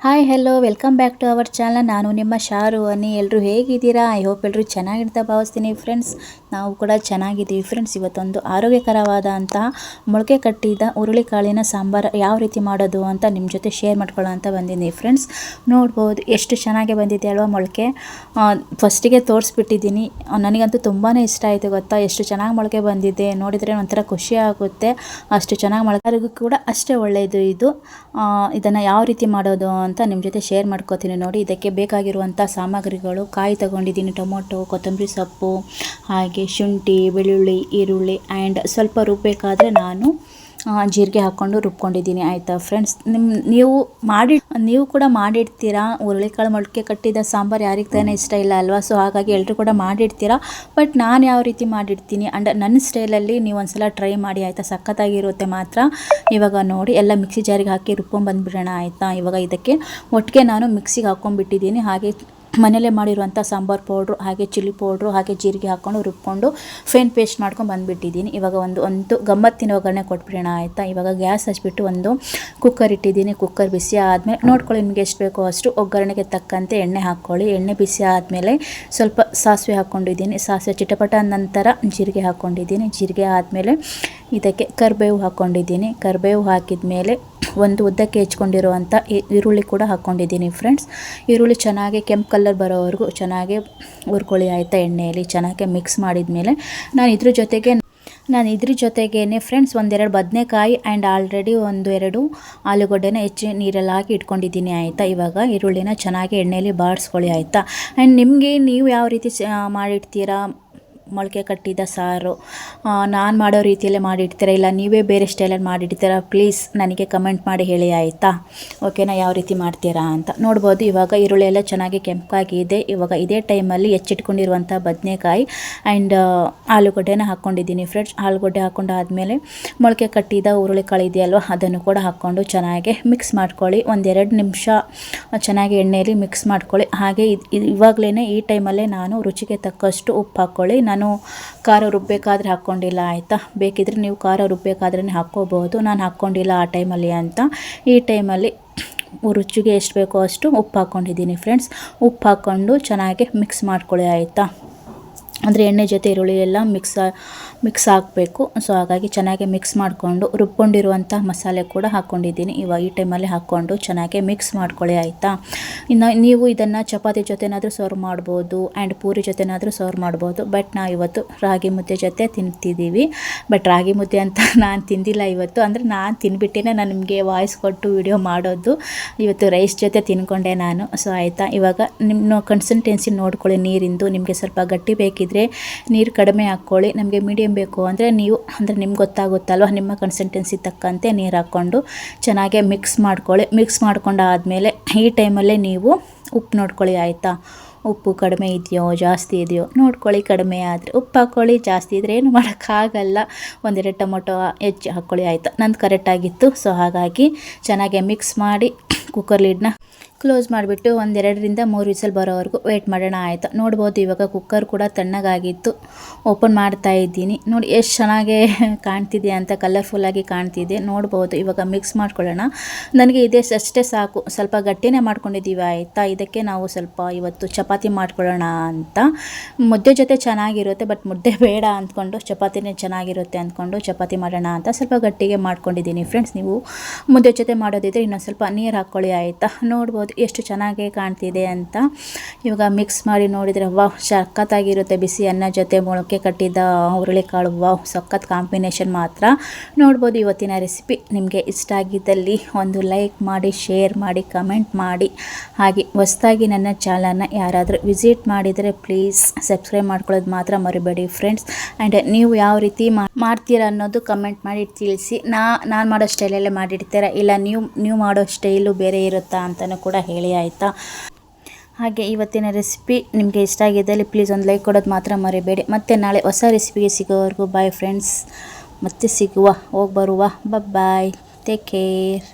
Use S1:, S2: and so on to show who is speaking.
S1: Hi hello welcome back to our channel ನಾನು ನಿಮ್ಮ ಶಾರು ಅನಿ ಎಲ್ಲರೂ ಹೇಗಿದ್ದೀರಾ? ಐ ಹೋಪ್ ಎಲ್ಲರೂ ಚೆನ್ನಾಗಿರ್ತಾ ಭಾವಿಸ್ತೀನಿ ಫ್ರೆಂಡ್ಸ್ ನಾವು ಕೂಡ ಚೆನ್ನಾಗಿದ್ದೀವಿ ಫ್ರೆಂಡ್ಸ್ ಇವತ್ತೊಂದು ಆರೋಗ್ಯಕರವಾದಂತಹ ಮೊಳಕೆ ಕಟ್ಟಿದ ಹುರುಳಿಕಾಳಿನ ಸಾಂಬಾರು ಯಾವ ರೀತಿ ಮಾಡೋದು ಅಂತ ನಿಮ್ಮ ಜೊತೆ ಶೇರ್ ಮಾಡ್ಕೊಳ್ಳೋ ಅಂತ ಬಂದಿದ್ದೀನಿ ಫ್ರೆಂಡ್ಸ್ ನೋಡ್ಬೋದು ಎಷ್ಟು ಚೆನ್ನಾಗಿ ಬಂದಿದೆ ಅಲ್ವಾ ಮೊಳಕೆ? ಫಸ್ಟಿಗೆ ತೋರಿಸ್ಬಿಟ್ಟಿದ್ದೀನಿ. ನನಗಂತೂ ತುಂಬಾ ಇಷ್ಟ ಆಯಿತು ಗೊತ್ತಾ? ಎಷ್ಟು ಚೆನ್ನಾಗಿ ಮೊಳಕೆ ಬಂದಿದೆ. ನೋಡಿದರೆ ಒಂಥರ ಖುಷಿ ಆಗುತ್ತೆ. ಅಷ್ಟು ಚೆನ್ನಾಗಿ ಮೊಳಕೆ ಕೂಡ ಅಷ್ಟೇ ಒಳ್ಳೆಯದು ಇದು. ಇದನ್ನು ಯಾವ ರೀತಿ ಮಾಡೋದು ಅಂತ ನಿಮ್ಮ ಜೊತೆ ಶೇರ್ ಮಾಡ್ಕೋತೀನಿ ನೋಡಿ. ಇದಕ್ಕೆ ಬೇಕಾಗಿರುವಂಥ ಸಾಮಗ್ರಿಗಳು, ಕಾಯಿ ತಗೊಂಡಿದ್ದೀನಿ, ಟೊಮೊಟೊ, ಕೊತ್ತಂಬರಿ ಸೊಪ್ಪು, ಹಾಗೆ ಶುಂಠಿ, ಬೆಳ್ಳುಳ್ಳಿ, ಈರುಳ್ಳಿ ಆ್ಯಂಡ್ ಸ್ವಲ್ಪ ರುಬ್ಬೇಕಾದರೆ ನಾನು ಜೀರಿಗೆ ಹಾಕ್ಕೊಂಡು ರುಬ್ಕೊಂಡಿದ್ದೀನಿ, ಆಯಿತಾ? ಫ್ರೆಂಡ್ಸ್ ನಿಮ್ಮ ನೀವು ಮಾಡಿ, ನೀವು ಕೂಡ ಮಾಡಿಡ್ತೀರಾ? ಹುರುಳಿಕಾಳು ಮೊಳಕೆ ಕಟ್ಟಿದ ಸಾಂಬಾರು ಯಾರಿಗೆ ತಾನೇ ಇಷ್ಟ ಇಲ್ಲ ಅಲ್ವಾ? ಸೊ ಹಾಗಾಗಿ ಎಲ್ಲರೂ ಕೂಡ ಮಾಡಿಡ್ತೀರಾ? ಬಟ್ ನಾನು ಯಾವ ರೀತಿ ಮಾಡಿಡ್ತೀನಿ? ಅಂಡ್ ನನ್ನ ಸ್ಟೈಲಲ್ಲಿ ನೀವು ಒಂದ್ಸಲ ಟ್ರೈ ಮಾಡಿ, ಆಯಿತಾ? ಸಖತ್ತಾಗಿರುತ್ತೆ ಮಾತ್ರ. ಇವಾಗ ನೋಡಿ, ಎಲ್ಲ ಮಿಕ್ಸಿ ಜಾರಿಗೆ ಹಾಕಿ ರುಬ್ಕೊಂಡ್ಬಂದ್ಬಿಡೋಣ ಆಯಿತಾ? ಇವಾಗ ಇದಕ್ಕೆ ಒಟ್ಟಿಗೆ ನಾನು ಮಿಕ್ಸಿಗೆ ಹಾಕ್ಕೊಂಡ್ಬಿಟ್ಟಿದ್ದೀನಿ. ಹಾಗೆ ಮನೆಯಲ್ಲೇ ಮಾಡಿರುವಂಥ ಸಾಂಬಾರು ಪೌಡ್ರು, ಹಾಗೆ ಚಿಲ್ಲಿ ಪೌಡ್ರು, ಹಾಗೆ ಜೀರಿಗೆ ಹಾಕ್ಕೊಂಡು ರುಬ್ಕೊಂಡು ಫೇನ್ ಪೇಸ್ಟ್ ಮಾಡ್ಕೊಂಡು ಬಂದುಬಿಟ್ಟಿದ್ದೀನಿ. ಇವಾಗ ಒಂದು ಒಂದು ಗಮ್ಮತ್ತಿನ ಒಗ್ಗರಣೆ ಕೊಟ್ಬಿಡೋಣ ಆಯಿತಾ? ಇವಾಗ ಗ್ಯಾಸ್ ಹಚ್ಬಿಟ್ಟು ಒಂದು ಕುಕ್ಕರ್ ಇಟ್ಟಿದ್ದೀನಿ. ಕುಕ್ಕರ್ ಬಿಸಿ ಆದಮೇಲೆ ನೋಡ್ಕೊಳ್ಳಿ ನಿಮಗೆ ಎಷ್ಟು ಬೇಕೋ ಅಷ್ಟು ಒಗ್ಗರಣೆಗೆ ತಕ್ಕಂತೆ ಎಣ್ಣೆ ಹಾಕ್ಕೊಳ್ಳಿ. ಎಣ್ಣೆ ಬಿಸಿ ಆದಮೇಲೆ ಸ್ವಲ್ಪ ಸಾಸಿವೆ ಹಾಕ್ಕೊಂಡಿದ್ದೀನಿ. ಸಾಸಿವೆ ಚಿಟಪಟ ನಂತರ ಜೀರಿಗೆ ಹಾಕ್ಕೊಂಡಿದ್ದೀನಿ. ಜೀರಿಗೆ ಆದಮೇಲೆ ಇದಕ್ಕೆ ಕರಿಬೇವು ಹಾಕ್ಕೊಂಡಿದ್ದೀನಿ. ಕರಿಬೇವು ಹಾಕಿದ ಮೇಲೆ ಒಂದು ಉದ್ದಕ್ಕೆ ಹೆಚ್ಕೊಂಡಿರುವಂಥ ಈರುಳ್ಳಿ ಕೂಡ ಹಾಕ್ಕೊಂಡಿದ್ದೀನಿ ಫ್ರೆಂಡ್ಸ್ ಈರುಳ್ಳಿ ಚೆನ್ನಾಗಿ ಕೆಂಪು ಕಲರ್ ಬರೋವರೆಗೂ ಚೆನ್ನಾಗಿ ಹುರ್ಕೊಳ್ಳಿ ಆಯಿತಾ ಎಣ್ಣೆಯಲ್ಲಿ, ಚೆನ್ನಾಗಿ ಮಿಕ್ಸ್ ಮಾಡಿದ ಮೇಲೆ ನಾನು ಇದ್ರ ಜೊತೆಗೆ, ನಾನು ಇದ್ರ ಜೊತೆಗೇ ಫ್ರೆಂಡ್ಸ್ ಒಂದೆರಡು ಬದನೆಕಾಯಿ ಆ್ಯಂಡ್ ಆಲ್ರೆಡಿ ಒಂದು ಎರಡು ಆಲೂಗಡ್ಡೆನ ಹೆಚ್ಚಿ ನೀರಲ್ಲಿ ಹಾಕಿ ಇಟ್ಕೊಂಡಿದ್ದೀನಿ ಆಯಿತಾ. ಇವಾಗ ಈರುಳ್ಳಿನ ಚೆನ್ನಾಗಿ ಎಣ್ಣೆಯಲ್ಲಿ ಬಾಡಿಸ್ಕೊಳ್ಳಿ ಆಯಿತಾ. ಆ್ಯಂಡ್ ನಿಮಗೆ ನೀವು ಯಾವ ರೀತಿ ಮಾಡಿಡ್ತೀರಾ? ಮೊಳಕೆ ಕಟ್ಟಿದ ಸಾರು. ನಾನು ಮಾಡೋ ರೀತಿಯಲ್ಲೇ ಮಾಡಿಡ್ತೀರಾ ಇಲ್ಲ ನೀವೇ ಬೇರೆ ಸ್ಟೈಲಲ್ಲಿ ಮಾಡಿಡ್ತೀರಾ? ಪ್ಲೀಸ್ ನನಗೆ ಕಮೆಂಟ್ ಮಾಡಿ ಹೇಳಿ, ಆಯಿತಾ? ಓಕೆನಾ, ಯಾವ ರೀತಿ ಮಾಡ್ತೀರಾ ಅಂತ. ನೋಡ್ಬೋದು, ಇವಾಗ ಈರುಳ್ಳಿ ಎಲ್ಲ ಚೆನ್ನಾಗಿ ಕೆಂಪಾಗಿದೆ. ಇವಾಗ ಇದೇ ಟೈಮಲ್ಲಿ ಹೆಚ್ಚಿಟ್ಕೊಂಡಿರುವಂಥ ಬದನೆಕಾಯಿ ಆ್ಯಂಡ್ ಆಲೂಗಡ್ಡೆನ ಹಾಕ್ಕೊಂಡಿದ್ದೀನಿ ಫ್ರೆಂಡ್ಸ್. ಆಲೂಗಡ್ಡೆ ಹಾಕ್ಕೊಂಡಾದಮೇಲೆ ಮೊಳಕೆ ಕಟ್ಟಿದ ಹುರುಳಿಕಾಳು ಇದೆಯಲ್ವ, ಅದನ್ನು ಕೂಡ ಹಾಕ್ಕೊಂಡು ಚೆನ್ನಾಗಿ ಮಿಕ್ಸ್ ಮಾಡ್ಕೊಳ್ಳಿ. ಒಂದೆರಡು ನಿಮಿಷ ಚೆನ್ನಾಗಿ ಎಣ್ಣೆಯಲ್ಲಿ ಮಿಕ್ಸ್ ಮಾಡ್ಕೊಳ್ಳಿ. ಹಾಗೆ ಇವಾಗಲೇ ಈ ಟೈಮಲ್ಲೇ ನಾನು ರುಚಿಗೆ ತಕ್ಕಷ್ಟು ಉಪ್ಪು ಹಾಕ್ಕೊಳ್ಳಿ. ನಾನು ನಾನು ಖಾರ ರುಬ್ಬಬೇಕಾದ್ರೆ ಹಾಕ್ಕೊಂಡಿಲ್ಲ, ಆಯಿತಾ? ಬೇಕಿದ್ರೆ ನೀವು ಖಾರ ರುಬ್ಬಬೇಕಾದ್ರೆ ಹಾಕ್ಕೋಬೋದು. ನಾನು ಹಾಕ್ಕೊಂಡಿಲ್ಲ ಆ ಟೈಮಲ್ಲಿ ಅಂತ. ಈ ಟೈಮಲ್ಲಿ ರುಚಿಗೆ ಎಷ್ಟು ಬೇಕೋ ಅಷ್ಟು ಉಪ್ಪು ಹಾಕ್ಕೊಂಡಿದ್ದೀನಿ ಫ್ರೆಂಡ್ಸ್ ಉಪ್ಪು ಹಾಕ್ಕೊಂಡು ಚೆನ್ನಾಗಿ ಮಿಕ್ಸ್ ಮಾಡ್ಕೊಳ್ಳಿ, ಆಯಿತಾ? ಅಂದರೆ ಎಣ್ಣೆ ಜೊತೆ ಈರುಳ್ಳಿ ಎಲ್ಲ ಮಿಕ್ಸ್ ಮಿಕ್ಸ್ ಹಾಕಬೇಕು. ಸೊ ಹಾಗಾಗಿ ಚೆನ್ನಾಗಿ ಮಿಕ್ಸ್ ಮಾಡಿಕೊಂಡು ರುಬ್ಕೊಂಡಿರುವಂಥ ಮಸಾಲೆ ಕೂಡ ಹಾಕ್ಕೊಂಡಿದ್ದೀನಿ ಇವಾಗ ಈ ಟೈಮಲ್ಲಿ ಹಾಕ್ಕೊಂಡು ಚೆನ್ನಾಗಿ ಮಿಕ್ಸ್ ಮಾಡ್ಕೊಳ್ಳಿ, ಆಯಿತಾ? ಇನ್ನು ನೀವು ಇದನ್ನು ಚಪಾತಿ ಜೊತೆನಾದರೂ ಸರ್ವ್ ಮಾಡ್ಬೋದು ಆ್ಯಂಡ್ ಪೂರಿ ಜೊತೆನಾದರೂ ಸರ್ವ್ ಮಾಡ್ಬೋದು. ಬಟ್ ನಾವು ಇವತ್ತು ರಾಗಿ ಮುದ್ದೆ ಜೊತೆ ತಿಂತಿದ್ದೀವಿ. ಬಟ್ ರಾಗಿ ಮುದ್ದೆ ಅಂತ ನಾನು ತಿಂದಿಲ್ಲ ಇವತ್ತು. ಅಂದರೆ ನಾನು ತಿನ್ಬಿಟ್ಟೇ ನಾನು ನಿಮಗೆ ವಾಯ್ಸ್ ಕೊಟ್ಟು ವಿಡಿಯೋ ಮಾಡೋದು. ಇವತ್ತು ರೈಸ್ ಜೊತೆ ತಿನ್ಕೊಂಡೆ ನಾನು. ಸೊ ಆಯಿತಾ? ಇವಾಗ ನಿಮ್ಮ ಕನ್ಸಿಸ್ಟೆನ್ಸಿ ನೋಡ್ಕೊಳ್ಳಿ ನೀರಿಂದು. ನಿಮಗೆ ಸ್ವಲ್ಪ ಗಟ್ಟಿ ಬೇಕಿದ್ರೆ ನೀರು ಕಡಿಮೆ ಹಾಕ್ಕೊಳ್ಳಿ. ನಮಗೆ ಮೀಡಿಯಮ್ ಬೇಕು ಅಂದರೆ ನೀವು, ಅಂದರೆ ನಿಮ್ಗೆ ಗೊತ್ತಾಗುತ್ತಲ್ವ? ನಿಮ್ಮ ಕನ್ಸಿಸ್ಟೆನ್ಸಿ ತಕ್ಕಂತೆ ನೀರು ಹಾಕ್ಕೊಂಡು ಚೆನ್ನಾಗೆ ಮಿಕ್ಸ್ ಮಾಡ್ಕೊಳ್ಳಿ. ಮಿಕ್ಸ್ ಮಾಡ್ಕೊಂಡಾದಮೇಲೆ ಈ ಟೈಮಲ್ಲೇ ನೀವು ಉಪ್ಪು ನೋಡ್ಕೊಳ್ಳಿ, ಆಯಿತಾ? ಉಪ್ಪು ಕಡಿಮೆ ಇದೆಯೋ, ಜಾಸ್ತಿ ಇದೆಯೋ, ನೋಡ್ಕೊಳ್ಳಿ. ಕಡಿಮೆ ಆದರೆ ಉಪ್ಪು ಹಾಕ್ಕೊಳ್ಳಿ, ಜಾಸ್ತಿ ಇದ್ದರೆ ಏನು ಮಾಡೋಕ್ಕಾಗಲ್ಲ. ಒಂದೆರಡು ಟೊಮೊಟೊ ಹೆಚ್ಚು ಹಾಕ್ಕೊಳ್ಳಿ, ಆಯಿತಾ? ನಂದು ಕರೆಕ್ಟಾಗಿತ್ತು ಸೊ ಹಾಗಾಗಿ ಚೆನ್ನಾಗೆ ಮಿಕ್ಸ್ ಮಾಡಿ ಕುಕ್ಕರ್ ಲಿಡ್ನ ಕ್ಲೋಸ್ ಮಾಡಿಬಿಟ್ಟು ಒಂದೆರಡರಿಂದ ಮೂರು ವಿಸಲ್ ಬರೋವರೆಗೂ ವೆಯ್ಟ್ ಮಾಡೋಣ ಆಯಿತು. ನೋಡ್ಬೋದು ಇವಾಗ ಕುಕ್ಕರ್ ಕೂಡ ತಣ್ಣಗಾಗಿತ್ತು. ಓಪನ್ ಮಾಡ್ತಾ ಇದ್ದೀನಿ. ನೋಡಿ ಎಷ್ಟು ಚೆನ್ನಾಗೇ ಕಾಣ್ತಿದೆ ಅಂತ ಕಲರ್ಫುಲ್ಲಾಗಿ ಕಾಣ್ತಿದೆ. ನೋಡ್ಬೋದು ಇವಾಗ ಮಿಕ್ಸ್ ಮಾಡ್ಕೊಳ್ಳೋಣ. ನನಗೆ ಇದೇ ಅಷ್ಟೇ ಸಾಕು. ಸ್ವಲ್ಪ ಗಟ್ಟಿನೇ ಮಾಡ್ಕೊಂಡಿದ್ದೀವಿ ಆಯಿತಾ? ಇದಕ್ಕೆ ನಾವು ಸ್ವಲ್ಪ ಇವತ್ತು ಚಪಾತಿ ಮಾಡ್ಕೊಳ್ಳೋಣ ಅಂತ. ಮುದ್ದೆ ಜೊತೆ ಚೆನ್ನಾಗಿರುತ್ತೆ ಬಟ್ ಮುದ್ದೆ ಬೇಡ ಅಂದ್ಕೊಂಡು ಚಪಾತಿನೇ ಚೆನ್ನಾಗಿರುತ್ತೆ ಅಂದ್ಕೊಂಡು ಚಪಾತಿ ಮಾಡೋಣ ಅಂತ ಸ್ವಲ್ಪ ಗಟ್ಟಿಗೆ ಮಾಡ್ಕೊಂಡಿದ್ದೀನಿ. ಫ್ರೆಂಡ್ಸ್ ನೀವು ಮುದ್ದೆ ಜೊತೆ ಮಾಡೋದಿದ್ರೆ ಇನ್ನೊಂದು ಸ್ವಲ್ಪ ನೀರು ಹಾಕ್ಕೊಳ್ಳಿ ಆಯಿತಾ? ನೋಡ್ಬೋದು ಎಷ್ಟು ಚೆನ್ನಾಗಿ ಕಾಣ್ತಿದೆ ಅಂತ. ಇವಾಗ ಮಿಕ್ಸ್ ಮಾಡಿ ನೋಡಿದರೆ ವಾವ್, ಸಖತ್ತಾಗಿರುತ್ತೆ ಬಿಸಿ ಅನ್ನ ಜೊತೆ ಮೊಳಕೆ ಕಟ್ಟಿದ ಹುರುಳಿಕಾಳು. ವಾವ್, ಸಖತ್ ಕಾಂಬಿನೇಷನ್ ಮಾತ್ರ. ನೋಡ್ಬೋದು ಇವತ್ತಿನ ರೆಸಿಪಿ ನಿಮಗೆ ಇಷ್ಟ ಆಗಿದ್ದಲ್ಲಿ ಒಂದು ಲೈಕ್ ಮಾಡಿ ಶೇರ್ ಮಾಡಿ ಕಮೆಂಟ್ ಮಾಡಿ. ಹಾಗೆ ಹೊಸದಾಗಿ ನನ್ನ ಚಾನಲ್ನ ಯಾರಾದರೂ ವಿಸಿಟ್ ಮಾಡಿದರೆ ಪ್ಲೀಸ್ ಸಬ್ಸ್ಕ್ರೈಬ್ ಮಾಡ್ಕೊಳ್ಳೋದು ಮಾತ್ರ ಮರಿಬೇಡಿ ಫ್ರೆಂಡ್ಸ್ ಆ್ಯಂಡ್ ನೀವು ಯಾವ ರೀತಿ ಮಾಡ್ತೀರಾ ಅನ್ನೋದು ಕಮೆಂಟ್ ಮಾಡಿ ತಿಳಿಸಿ. ನಾ, ನಾನು ಮಾಡೋ ಸ್ಟೈಲಲ್ಲೇ ಮಾಡಿಡ್ತೀರಾ? ಇಲ್ಲ ನೀವು ನೀವು ಮಾಡೋ ಸ್ಟೈಲು ಬೇರೆ ಇರುತ್ತಾ ಅಂತಲೂ ಕೂಡ ಹೇಳಿ ಆಯಿತಾ? ಹಾಗೆ ಇವತ್ತಿನ ರೆಸಿಪಿ ನಿಮಗೆ ಇಷ್ಟ ಆಗಿದ್ದಲ್ಲಿ ಪ್ಲೀಸ್ ಒಂದು ಲೈಕ್ ಕೊಡೋದು ಮಾತ್ರ ಮರಿಬೇಡಿ. ಮತ್ತು ನಾಳೆ ಹೊಸ ರೆಸಿಪಿಗೆ ಸಿಗೋವರೆಗೂ ಬಾಯ್ ಫ್ರೆಂಡ್ಸ್ ಮತ್ತೆ ಸಿಗುವ ಹೋಗಿ ಬರುವ ಬಾಯ್ ಟೇಕ್ ಕೇರ್